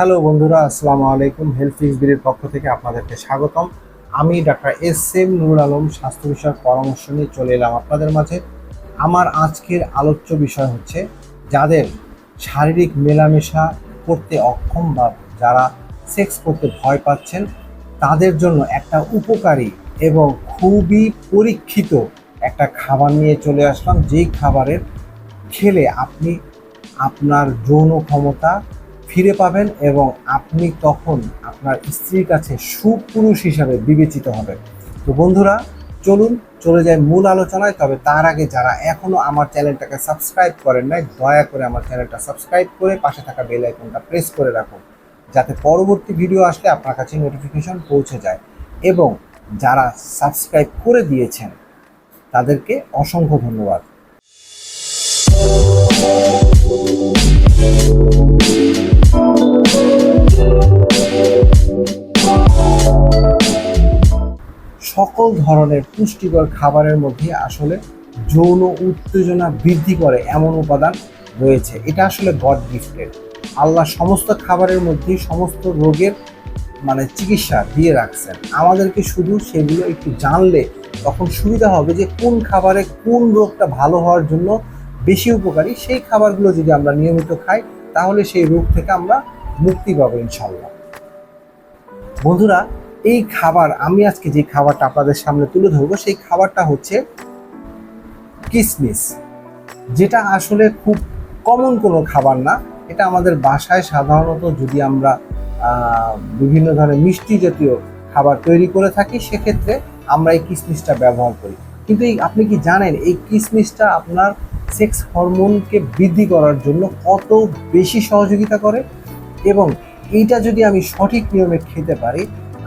Hello বন্ধুরা, আসসালামু আলাইকুম। হেলথ বিডির পক্ষ থেকে আপনাদেরকে স্বাগতম। আমি doctor S M Nur Alam, স্বাস্থ্য বিষয়ক পরামর্শ নিয়ে চলে এলাম আপনাদের মাঝে। আমার আজকের আলোচ্য বিষয় হচ্ছে, যাদের শারীরিক মেলামেশা করতে অক্ষম বা যারা সেক্স করতে ভয় পাচ্ছেন, তাদের জন্য একটা উপকারী এবং খুবই পরীক্ষিত একটা খাবার নিয়ে চলে আসলাম। যেই খাবারের খেলে আপনি আপনার যৌন ক্ষমতা ফিরে পাবেন এবং আপনি তখন আপনার স্ত্রীর কাছে সুপুরুষ হিসাবে বিবেচিত হবেন। তো বন্ধুরা, চলুন, চলে যাই মূল আলোচনায়। তবে তার আগে যারা এখনও আমার চ্যানেলটাকে সাবস্ক্রাইব করেন নাই, দয়া করে আমার চ্যানেলটা সাবস্ক্রাইব করে পাশে থাকা বেল আইকনটা প্রেস করে রাখুন, যাতে পরবর্তী ভিডিও আসলে আপনার কাছে নোটিফিকেশন পৌঁছে যায়। এবং যারা সাবস্ক্রাইব করে দিয়েছেন, তাদেরকে অসংখ্য ধন্যবাদ। সকল ধরনের পুষ্টিকর খাবারের মধ্যে আসলে যৌন উত্তেজনা বৃদ্ধি করে এমন উপাদান রয়েছে। এটা আসলে গড গিফটেড। আল্লাহ সমস্ত খাবারের মধ্যে সমস্ত রোগের মানে চিকিৎসা দিয়ে রাখছেন। আমাদেরকে শুধু সেগুলো একটু জানলে তখন সুবিধা হবে যে কোন খাবারে কোন রোগটা ভালো হওয়ার জন্য বেশি উপকারী। সেই খাবারগুলো যদি আমরা নিয়মিত খাই, তাহলে সেই রোগ থেকে আমরা মুক্তি পাবো ইনশাল্লাহ বন্ধুরা এই খাবার, আমি আজকে যে খাবারটা আপনাদের সামনে তুলে ধরবো, সেই খাবারটা হচ্ছে কিসমিস, যেটা আসলে খুব কমন কোনো খাবার না। এটা আমাদের বাসায় সাধারণত যদি আমরা বিভিন্ন ধরনের মিষ্টি জাতীয় খাবার তৈরি করে থাকি, সেক্ষেত্রে আমরা এই কিসমিসটা ব্যবহার করি। কিন্তু এই, আপনি কি জানেন, এই কিসমিসটা আপনার সেক্স হরমোনকে বৃদ্ধি করার জন্য কত বেশি সহযোগিতা করে? এবং এইটা যদি আমি সঠিক নিয়মে খেতে পারি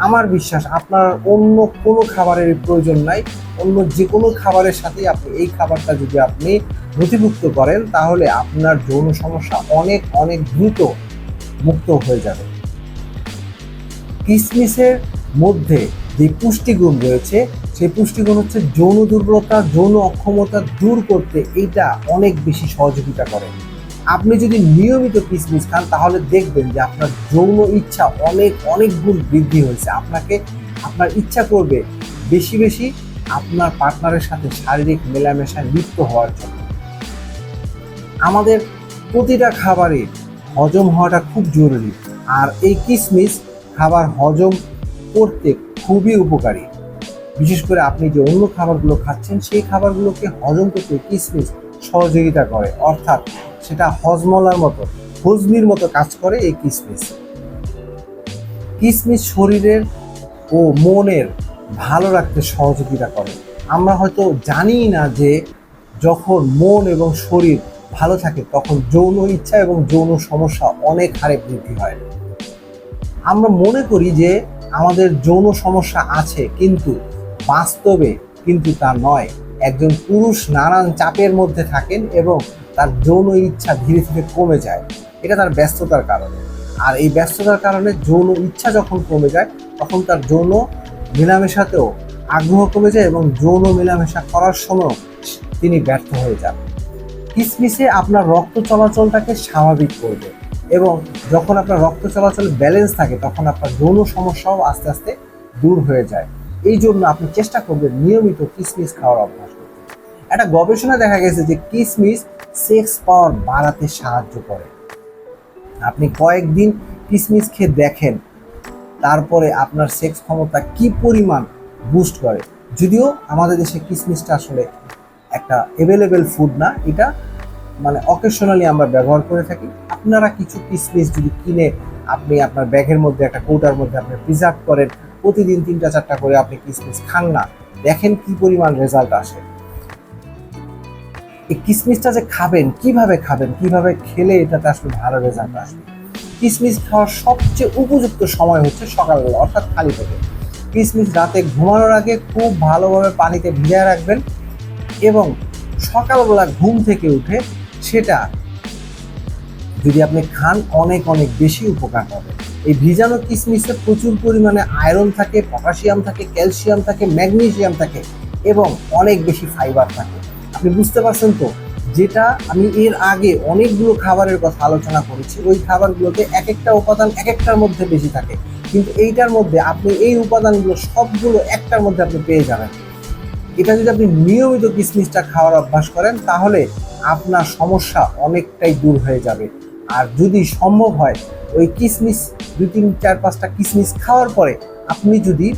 আমার বিশ্বাস আপনার অন্য কোনো খাবারের প্রয়োজন নাই, অন্য যে কোনো খাবারের সাথে আপনি এই খাবারটা যদি আপনি নথিভুক্ত করেন, তাহলে আপনার যৌন সমস্যা অনেক অনেক দ্রুত মুক্ত হয়ে যাবে। কিসমিসের মধ্যে যে পুষ্টিগুণ রয়েছে, সেই পুষ্টিগুণ হচ্ছে যৌন দুর্বলতা, যৌন অক্ষমতা দূর করতে এইটা অনেক বেশি সহযোগিতা করে। আপনি যদি নিয়মিত কিসমিস খান, তাহলে দেখবেন যে আপনার যৌন ইচ্ছা অনেক অনেক গুণ বৃদ্ধি হয়েছে। আপনাকে, আপনার ইচ্ছা করবে বেশি বেশি আপনার পার্টনারের সাথে শারীরিক মেলামেশায় লিপ্ত হওয়ার জন্য। আমাদের প্রতিটা খাবারে হজম হওয়াটা খুব জরুরি। আর এই কিসমিস খাবার হজম করতে খুবই উপকারী। বিশেষ করে আপনি যে অন্য খাবারগুলো খাচ্ছেন, সেই খাবারগুলোকে হজম করতে কিসমিস সহযোগিতা করে। অর্থাৎ সেটা হজমলার মতো, হজমির মতো কাজ করে এই কিসমিস। কিসমিস শরীরের ও মনের ভালো রাখতে সহযোগিতা করে। আমরা হয়তো জানি না যে যখন মন এবং শরীর ভালো থাকে তখন যৌন ইচ্ছা এবং যৌন সমস্যা অনেক হারে বৃদ্ধি হয়। আমরা মনে করি যে আমাদের যৌন সমস্যা আছে কিন্তু বাস্তবে কিন্তু তা নয়। একজন পুরুষ নানান চাপের মধ্যে থাকেন এবং তার যৌন ইচ্ছা ধীরে ধীরে কমে যায়। এটা তার ব্যস্ততার কারণে। আর এই ব্যস্ততার কারণে যৌন ইচ্ছা যখন কমে যায়, তখন তার যৌন মেলামেশাতেও আগ্রহ কমে যায় এবং যৌন মেলামেশা করার সময় তিনি ব্যর্থ হয়ে যান। কিসমিসে আপনার রক্ত চলাচলটাকে স্বাভাবিক করবে এবং যখন আপনার রক্ত চলাচল ব্যালেন্স থাকে, তখন আপনার যৌন সমস্যাও আস্তে আস্তে দূর হয়ে যায়। এই জন্য আপনি চেষ্টা করবেন নিয়মিত কিসমিস খাওয়ার অভ্যাস করতে। একটা গবেষণা দেখা গেছে যে কিসমিস সেক্স পাওয়ার বাড়াতে সাহায্য করে। আপনি কয়েকদিন কিসমিস খেয়ে দেখেন, তারপরে আপনার সেক্স ক্ষমতা কি পরিমাণ বুস্ট করে। যদিও আমাদের দেশে কিসমিসটা আসলে একটা অ্যাভেলেবেল ফুড না, এটা মানে অকেশনালি আমরা ব্যবহার করে থাকি। আপনারা কিছু কিসমিস যদি কিনে আপনি আপনার ব্যাগের মধ্যে, একটা কৌটার মধ্যে আপনি প্রিজার্ভ করেন, প্রতিদিন তিনটা চারটা করে আপনি কিসমিস খান না, দেখেন কি পরিমাণ রেজাল্ট আসে। এই কিসমিসটা যে খাবেন, কীভাবে খাবেন, কীভাবে খেলে এটাতে আসলে ভালো রেজাল্ট আসবে? কিসমিস খাওয়ার সবচেয়ে উপযুক্ত সময় হচ্ছে সকালবেলা, অর্থাৎ খালি পেটে। কিসমিস রাতে ঘুমানোর আগে খুব ভালোভাবে পানিতে ভিজায় রাখবেন এবং সকালবেলা ঘুম থেকে উঠে সেটা যদি আপনি খান, অনেক অনেক বেশি উপকার হবে। এই ভিজানো কিসমিসে প্রচুর পরিমাণে আয়রন থাকে, পটাশিয়াম থাকে, ক্যালসিয়াম থাকে ম্যাগনেশিয়াম থাকে এবং অনেক বেশি ফাইবার থাকে। আপনি বুঝতে পারছেন তো? যেটা আমি এর আগে অনেকগুলো খাবারের কথা আলোচনা করেছি, ওই খাবারগুলোতে এক একটা উপাদান এক একটার মধ্যে বেশি থাকে। কিন্তু এইটার মধ্যে আপনি এই উপাদানগুলো সবগুলো একটার মধ্যে আপনি পেয়ে যাবেন। এটা যদি আপনি নিয়মিত কিসমিসটা খাওয়ার অভ্যাস করেন, তাহলে আপনার সমস্যা অনেকটাই দূর হয়ে যাবে। আর যদি সম্ভব হয় ওই কিসমিস, দুই তিন, চার, পাঁচটা কিসমিস খাওয়ার পরে আপনি যদি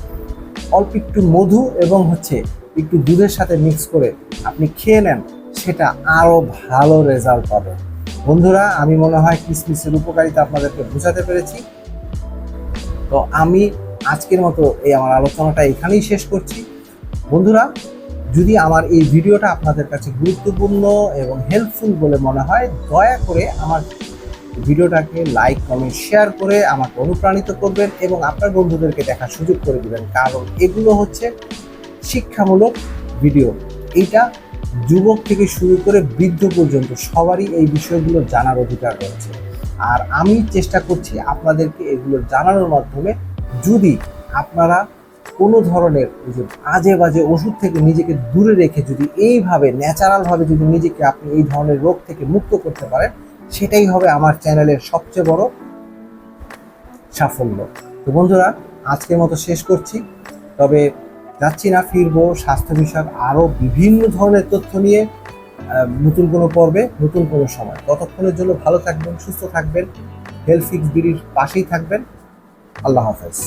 অল্প একটু মধু এবং হচ্ছে একটু দুধের সাথে মিক্স করে আপনি খেয়ে নেন, সেটা আরও ভালো রেজাল্ট পাবে। বন্ধুরা, আমি মনে হয় কিসমিসের উপকারিতা আপনাদেরকে বোঝাতে পেরেছি। তো আমি আজকের মতো এই আমার আলোচনাটা এখানেই শেষ করছি। বন্ধুরা, যদি আমার এই ভিডিওটা আপনাদের কাছে গুরুত্বপূর্ণ এবং হেল্পফুল বলে মনে হয়, দয়া করে আমার ভিডিওটাকে লাইক কমেন্ট শেয়ার করে আমাকে অনুপ্রাণিত করবেন এবং আপনার বন্ধুদেরকে দেখার সুযোগ করে দিবেন। কারণ এগুলো হচ্ছে শিক্ষামূলক ভিডিও। এইটা যুবক থেকে শুরু করে বৃদ্ধ পর্যন্ত সবারই এই বিষয়গুলো জানার অধিকার রয়েছে। আর আমি চেষ্টা করছি আপনাদেরকে এগুলো জানানোর মাধ্যমে যদি আপনারা কোনো ধরনের আজে বাজে ওষুধ থেকে নিজেকে দূরে রেখে যদি এইভাবে ন্যাচারালভাবে যদি নিজেকে আপনি এই ধরনের রোগ থেকে মুক্ত করতে পারেন, সেটাই হবে আমার চ্যানেলের সবচেয়ে বড় সাফল্য। তো বন্ধুরা, আজকের মতো শেষ করছি। তবে যাচ্ছি না, ফিরবো। স্বাস্থ্য বিষয়ক আরও বিভিন্ন ধরনের তথ্য নিয়ে নতুন কোনো পর্বে, নতুন কোনো সময়। ততক্ষণের জন্য ভালো থাকবেন, সুস্থ থাকবেন। হেলথ ফিক্স বিডির পাশেই থাকবেন। আল্লাহ হাফেজ।